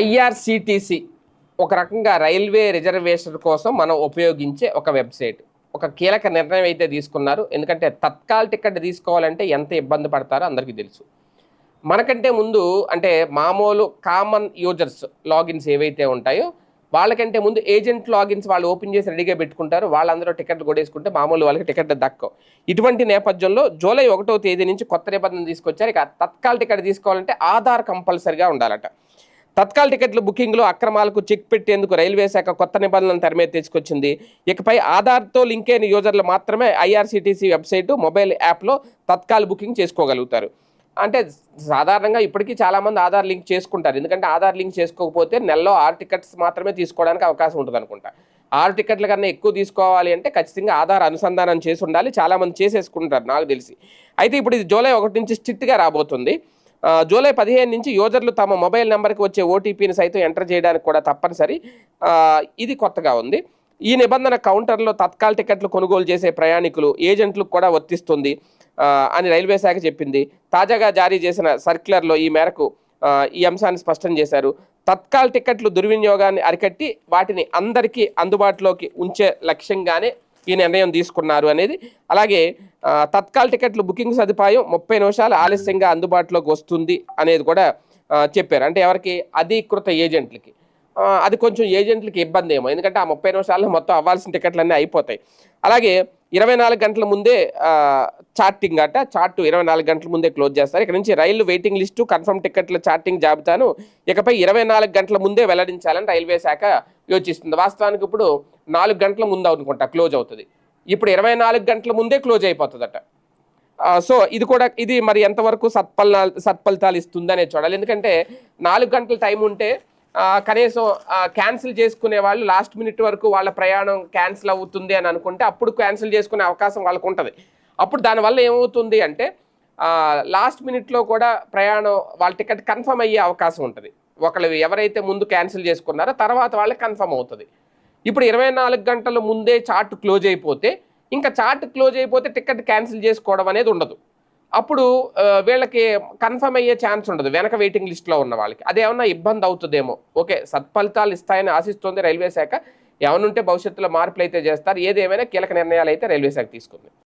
IRCTC ఒక రకంగా railway reservation కోసం మనం ఉపయోగించే ఒక వెబ్సైట్. ఒక కీలక నిర్ణయం అయితే తీసుకున్నారు. ఎందుకంటే తత్కాల్ టికెట్ తీసుకోవాలంటే ఎంత ఇబ్బంది పడతారో అందరికీ తెలుసు. మనకంటే ముందు అంటే మామూలు కామన్ యూజర్స్ లాగిన్స్ ఏవైతే ఉంటాయో వాళ్ళకంటే ముందు ఏజెంట్ లాగిన్స్ వాళ్ళు ఓపెన్ చేసి రెడీగా పెట్టుకుంటారు. వాళ్ళందరూ టికెట్లు కొడేసుకుంటే మామూలు వాళ్ళకి టికెట్ దక్కవు. ఇటువంటి నేపథ్యంలో జూలై ఒకటో తేదీ నుంచి కొత్త నిబంధన తీసుకొచ్చారు. ఇక తత్కాల్ టికెట్ తీసుకోవాలంటే ఆధార్ కంపల్సరిగా ఉండాలట. తత్కాల్ టికెట్ల బుకింగ్లో అక్రమాలకు చెక్ పెట్టేందుకు రైల్వే శాఖ కొత్త నిబంధనలను తెరమే తెచ్చుకొచ్చింది. ఇకపై ఆధార్తో లింక్ అయిన యూజర్లు మాత్రమే ఐఆర్సీటీసీ వెబ్సైటు మొబైల్ యాప్లో తత్కాల్ బుకింగ్ చేసుకోగలుగుతారు. అంటే సాధారణంగా ఇప్పటికీ చాలామంది ఆధార్ లింక్ చేసుకుంటారు. ఎందుకంటే ఆధార్ లింక్ చేసుకోకపోతే నెలలో ఆరు టికెట్స్ మాత్రమే తీసుకోవడానికి అవకాశం ఉంటుంది అనుకుంటా ఆరు టికెట్ల కన్నా ఎక్కువ తీసుకోవాలి అంటే ఖచ్చితంగా ఆధార్ అనుసంధానం చేసి ఉండాలి. చాలామంది చేసేసుకుంటారు నాకు తెలిసి. అయితే ఇప్పుడు ఇది జూలై ఒకటి నుంచి స్ట్రిక్ట్గా రాబోతుంది. జూలై పదిహేను నుంచి యూజర్లు తమ మొబైల్ నెంబర్కి వచ్చే ఓటీపీని సైతం ఎంటర్ చేయడానికి కూడా తప్పనిసరి. ఇది కొత్తగా ఉంది. ఈ నిబంధన కౌంటర్లో తత్కాల్ టికెట్లు కొనుగోలు చేసే ప్రయాణికులు ఏజెంట్లకు కూడా వర్తిస్తుంది అని రైల్వే శాఖ చెప్పింది. తాజాగా జారీ చేసిన సర్క్యులర్లో ఈ మేరకు ఈ అంశాన్ని స్పష్టం చేశారు. తత్కాల్ టికెట్లు దుర్వినియోగాన్ని అరికట్టి వాటిని అందరికీ అందుబాటులోకి ఉంచే లక్ష్యంగానే ఈ నిర్ణయం తీసుకున్నారు అనేది. అలాగే తత్కాల్ టికెట్లు బుకింగ్ సదుపాయం ముప్పై నిమిషాలు ఆలస్యంగా అందుబాటులోకి వస్తుంది అనేది కూడా చెప్పారు. అంటే ఎవరికి? అధీకృత ఏజెంట్లకి. అది కొంచెం ఏజెంట్లకి ఇబ్బంది ఏమో. ఎందుకంటే ఆ ముప్పై నిమిషాల్లో మొత్తం అవ్వాల్సిన టికెట్లన్నీ అయిపోతాయి. అలాగే ఇరవై నాలుగు గంటల ముందే చార్టింగ్ అట చార్ట్ ఇరవై నాలుగు గంటల ముందే క్లోజ్ చేస్తారు. ఇక్కడ నుంచి రైలు వెయిటింగ్ లిస్టు కన్ఫర్మ్ టికెట్ల చార్టింగ్ జాబితాను ఇకపై ఇరవై నాలుగు గంటల ముందే వెల్లడించాలని రైల్వే శాఖ యోచిస్తుంది. వాస్తవానికి ఇప్పుడు నాలుగు గంటల ముందు అనుకుంటా క్లోజ్ అవుతుంది. ఇప్పుడు ఇరవై నాలుగు గంటల ముందే క్లోజ్ అయిపోతుందట. సో ఇది కూడా ఇది మరి ఎంతవరకు సత్ఫల సత్ఫలితాలు ఇస్తుందనే చూడాలి. ఎందుకంటే నాలుగు గంటల టైం ఉంటే కనీసం క్యాన్సిల్ చేసుకునే వాళ్ళు లాస్ట్ మినిట్ వరకు వాళ్ళ ప్రయాణం క్యాన్సిల్ అవుతుంది అని అనుకుంటే అప్పుడు క్యాన్సిల్ చేసుకునే అవకాశం వాళ్ళకు ఉంటుంది. అప్పుడు దానివల్ల ఏమవుతుంది అంటే లాస్ట్ మినిట్లో కూడా ప్రయాణం వాళ్ళ టికెట్ కన్ఫర్మ్ అయ్యే అవకాశం ఉంటుంది. ఒకళ్ళు ఎవరైతే ముందు క్యాన్సిల్ చేసుకున్నారో తర్వాత వాళ్ళకి కన్ఫర్మ్ అవుతుంది. ఇప్పుడు ఇరవై నాలుగు గంటల ముందే చార్ట్ క్లోజ్ అయిపోతే ఇంకా చార్ట్ క్లోజ్ అయిపోతే టికెట్ క్యాన్సిల్ చేసుకోవడం అనేది ఉండదు. అప్పుడు వీళ్ళకి కన్ఫర్మ్ అయ్యే ఛాన్స్ ఉండదు వెనక వెయిటింగ్ లిస్ట్లో ఉన్న వాళ్ళకి. అదేమన్నా ఇబ్బంది అవుతుందేమో. ఓకే సత్ఫలితాలు ఇస్తాయని ఆశిస్తోంది రైల్వే శాఖ. ఏమనుంటే భవిష్యత్తులో మార్పులు అయితే చేస్తారు ఏదేమైనా కీలక నిర్ణయాలు అయితే రైల్వే శాఖ తీసుకుంది.